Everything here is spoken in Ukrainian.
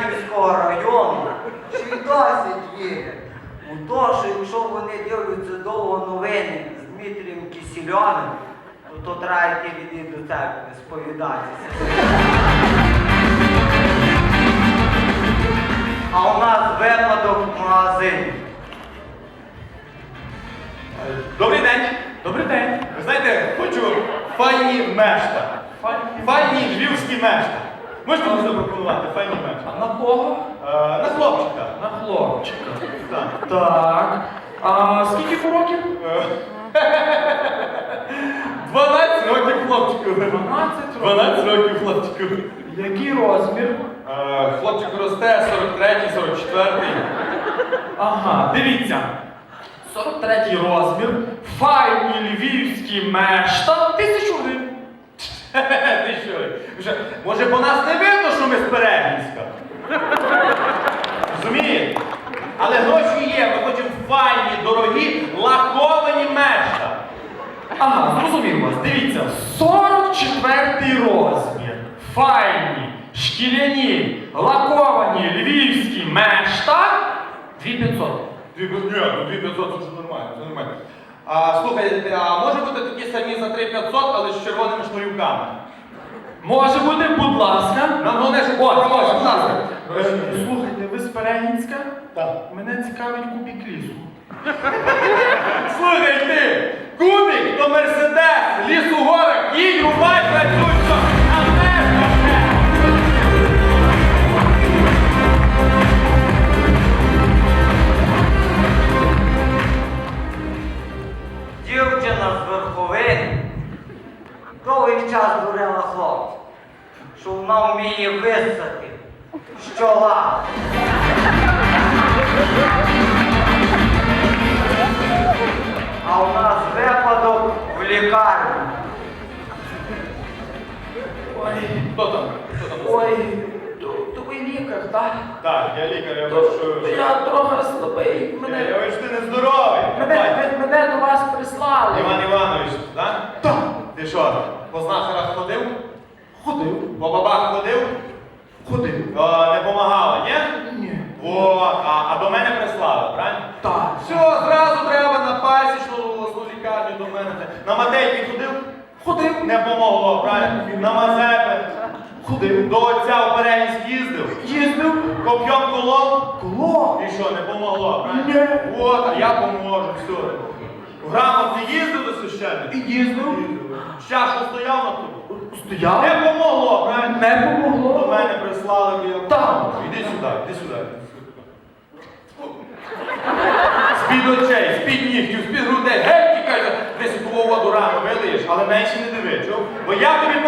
Іванівського району. Чи досить є? У то, що якщо вони дивляться довго новини з Дмитрієм Кісільоном, то то треба йти від до тебе сповідатися. А у нас випадок в магазині. Е, добрий день. Добрий день. Ви знаєте, хочу файні мешта. Файні львівські мешта. Можете мені запропонувати файні мешта? А на кого? Е, на хлопчика. На хлопчика. Так. Так. А скільки йому років? Е, 12 років хлопчику. 12 років. 12 років хлопчику. Який розмір? Е, Хлопчик росте 43, 44. Ага, дивіться. 43 розмір. Файні львівські мешта. Тисячу гривень. Вже, Може, по нас не видно, що ми з Перегінська? Розумієте? Але гроші є, ми хочемо файні, дорогі, лаковані мешта. Ага, зрозумів вас. Дивіться, 44 розмір. Файні, шкіряні, лаковані львівські мешта. 2500. Дві без- Ні, ну 2500 це вже нормально, це нормально. А, слухай, а може бути такі самі за 3500, але з червоними шнурівками? Може бути, будь ласка. Нам головне, що... О, будь ласка. Е, Слухайте, ви з Перегінська? Так. Мене цікавить кубік лісу. Час дурила хлопця, що вона вміє висати з чола. А у нас випадок в лікарні. Ой, Хто там? Хто там? ой, то, то ви лікар, так? Так, я лікар, я То, прошу. то я трохи слабий. Я Мене, бачу, ти не здоровий. мене, мене, мене до вас прислали. Іван Іванович, так? Так. Ти що, по знахарах ходив? Ходив. По бабах ходив? Ходив. О, не помагало, ні? Ні. О, а, а до мене прислали, правильно? Так. Все, зразу треба на пасічну обласну лікарню до мене. На Матейки ходив? Ходив. Не помогло, правильно? На Мазепи. Ходив. До отця у Перегінськ їздив. Їздив. Коп'єм колов. Коло. І що, не помогло, правильно? Ні. От, а я поможу, все. Їздив? І їздив. Чашу стояв на тобі? Стояв. Не помогло, правильно? Не До мене прислали я Так. Іди сюди, іди сюди. З-під очей, з-під нігтів, з-під грудей, геть тікай, десь у воду рано вилиєш, але менше не диви, чув? Бо я тобі